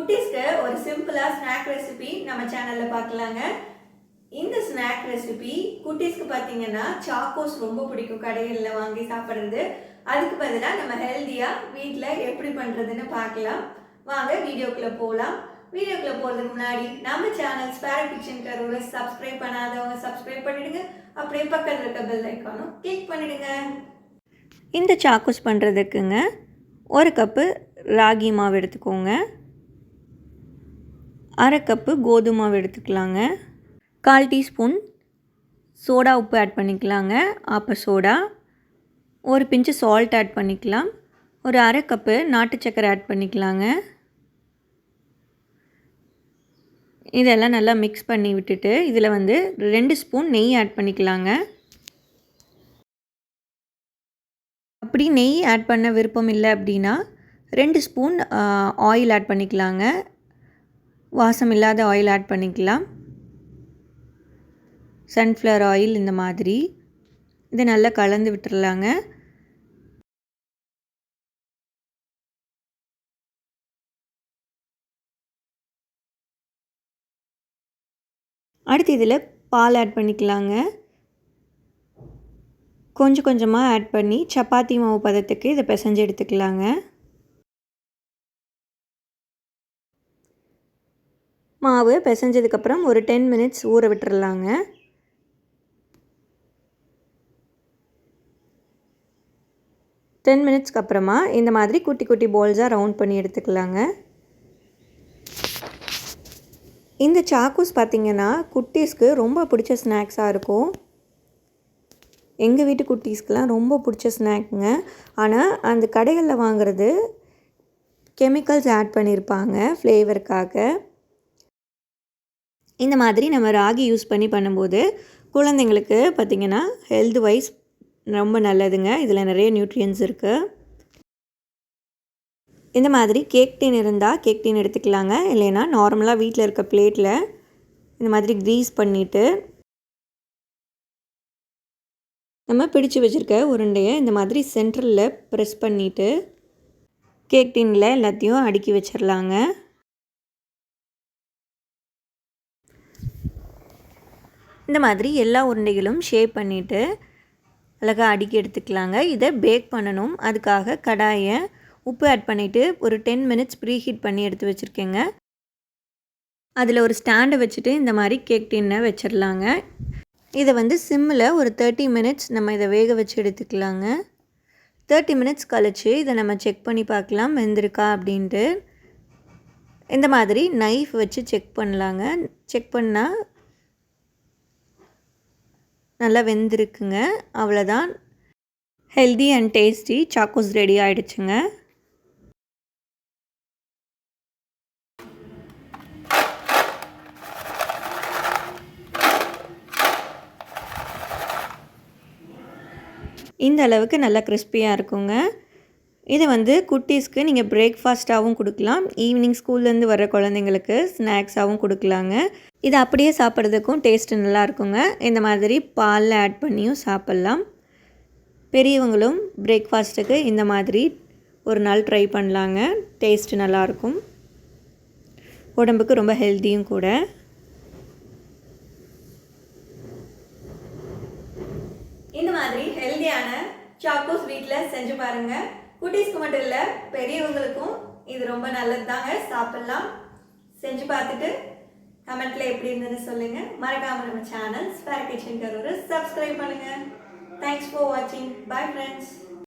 குட்டீஸ்க்கு ஒரு சிம்பிளாக snack recipe நம்ம சேனலில் பார்க்கலாங்க. இந்த ஸ்நாக் ரெசிபி குட்டீஸ்க்கு பார்த்தீங்கன்னா சாக்கோஸ் ரொம்ப பிடிக்கும். கடைகளில் வாங்கி சாப்பிட்றது. அதுக்கு பதிலாக நம்ம ஹெல்த்தியாக வீட்டில் எப்படி பண்ணுறதுன்னு பார்க்கலாம். வாங்க வீடியோக்குள்ளே போகலாம் வீடியோக்குள்ளே போகிறதுக்கு முன்னாடி நம்ம சேனல் ஸ்பேர் கிச்சன் கரூரை சப்ஸ்கிரைப் பண்ணாதவங்க சப்ஸ்கிரைப் பண்ணிடுங்க. அப்படியே பக்கத்தில் இருக்க பெல் ஐக்கானும் கிளிக் பண்ணிடுங்க. இந்த சாக்கோஸ் பண்ணுறதுக்குங்க ஒரு கப்பு ராகி மாவு எடுத்துக்கோங்க. அரை கப்பு கோதுமை மாவு எடுத்துக்கலாங்க. கால் டீஸ்பூன் சோடா உப்பு ஆட் பண்ணிக்கலாங்க. ஆப்ப சோடா. ஒரு பிஞ்சு சால்ட் ஆட் பண்ணிக்கலாம். ஒரு அரை கப்பு நாட்டு சக்கரை ஆட் பண்ணிக்கலாங்க. இதெல்லாம் நல்லா மிக்ஸ் பண்ணி விட்டுட்டு இதில் வந்து ரெண்டு ஸ்பூன் நெய் ஆட் பண்ணிக்கலாங்க. அப்படி நெய் ஆட் பண்ண விருப்பம் இல்லை அப்படின்னா ரெண்டு ஸ்பூன் ஆயில் ஆட் பண்ணிக்கலாங்க. வாசம் இல்லாத ஆயில் ஆட் பண்ணிக்கலாம். சன்ஃப்ளவர் ஆயில் இந்த மாதிரி. இதை நல்லா கலந்து விட்டுடலாங்க அடுத்து இதில் பால் ஆட் பண்ணிக்கலாங்க. கொஞ்சம் கொஞ்சமாக ஆட் பண்ணி சப்பாத்தி மாவு பதத்துக்கு இதை பிசைஞ்சு எடுத்துக்கலாங்க. மாவு பிசைஞ்சதுக்கப்புறம் ஒரு டென் மினிட்ஸ் ஊற விட்டுறலாங்க. டென் மினிட்ஸ்க்கு அப்புறமா இந்த மாதிரி குட்டி குட்டி போல்ஸாக ரவுண்ட் பண்ணி எடுத்துக்கலாங்க. இந்த சாக்கூஸ் பார்த்திங்கன்னா குட்டீஸ்க்கு ரொம்ப பிடிச்ச ஸ்நாக்ஸாக இருக்கும். எங்கள் வீட்டு குட்டீஸ்க்கெலாம் ரொம்ப பிடிச்ச ஸ்நாக்குங்க ஆனால் அந்த கடைகளில் வாங்குறது கெமிக்கல்ஸ் ஆட் பண்ணியிருப்பாங்க ஃப்ளேவருக்காக இந்த மாதிரி நம்ம ராகி யூஸ் பண்ணி பண்ணும்போது குழந்தைங்களுக்கு பார்த்திங்கன்னா ஹெல்த் வைஸ் ரொம்ப நல்லதுங்க. இதில் நிறைய நியூட்ரியன்ஸ் இருக்குது இந்த மாதிரி கேக் டீன் இருந்தால் கேக் டீன் எடுத்துக்கலாங்க. இல்லைன்னா நார்மலாக வீட்டில் இருக்க பிளேட்டில் இந்த மாதிரி க்ரீஸ் பண்ணிவிட்டு நம்ம பிடிச்சு வச்சுருக்க உருண்டையை இந்த மாதிரி சென்ட்ரலில் ப்ரெஸ் பண்ணிவிட்டு கேக் டீனில் எல்லாத்தையும் அடுக்கி வச்சிடலாங்க இந்த மாதிரி எல்லா உருண்டைகளும் ஷேப் பண்ணிவிட்டு அழகாக அடுக்கி எடுத்துக்கலாங்க. இதை பேக் பண்ணணும். அதுக்காக கடாயை உப்பு ஆட் பண்ணிவிட்டு ஒரு டென் மினிட்ஸ் ப்ரீ ஹீட் பண்ணி எடுத்து வச்சுருக்கேங்க. அதில் ஒரு ஸ்டாண்டை வச்சுட்டு இந்த மாதிரி கேக் டின்னை வச்சிடலாங்க இதை வந்து சிம்மில் ஒரு தேர்ட்டி மினிட்ஸ் நம்ம இதை வேக வச்சு எடுத்துக்கலாங்க. தேர்ட்டி மினிட்ஸ் கழித்து இதை நம்ம செக் பண்ணி பார்க்கலாம். வெந்திருக்கா அப்படின்ட்டு. இந்த மாதிரி நைஃப் வச்சு செக் பண்ணலாங்க. செக் பண்ணால் நல்லா வெந்திருக்குங்க. அவ்வளோதான் healthy and tasty chocos ready ஆகிடுச்சுங்க இந்த அளவுக்கு நல்லா கிறிஸ்பியாக இருக்குங்க. இதை வந்து குட்டீஸ்க்கு நீங்கள் பிரேக்ஃபாஸ்ட்டாகவும் கொடுக்கலாம். ஈவினிங் ஸ்கூல்லேருந்து வர குழந்தைங்களுக்கு ஸ்நாக்ஸாகவும் கொடுக்கலாங்க. இது அப்படியே சாப்பிட்றதுக்கும் டேஸ்ட்டு நல்லா இருக்குங்க. இந்த மாதிரி பாலில் ஆட் பண்ணியும் சாப்பிட்லாம். பெரியவங்களும் பிரேக்ஃபாஸ்ட்டுக்கு இந்த மாதிரி ஒரு நாள் ட்ரை பண்ணலாங்க. டேஸ்ட்டு நல்லாயிருக்கும் உடம்புக்கு ரொம்ப ஹெல்த்தியும் கூட. இந்த மாதிரி ஹெல்த்தியான சாக்கோஸ் வீட்டில் செஞ்சு பாருங்கள் குட்டீஸ்க்கு மட்டும் இல்லை பெரியவங்களுக்கும் இது ரொம்ப நல்லது தாங்க. சாப்பிட்லாம். செஞ்சு பார்த்துட்டு கமெண்ட்ல எப்படி இருந்ததுன்னு சொல்லுங்க. மறக்காம நம்ம channel spare kitchen Karur subscribe பண்ணுங்க. தேங்க்ஸ் ஃபார் வாட்சிங் பை ஃப்ரெண்ட்ஸ்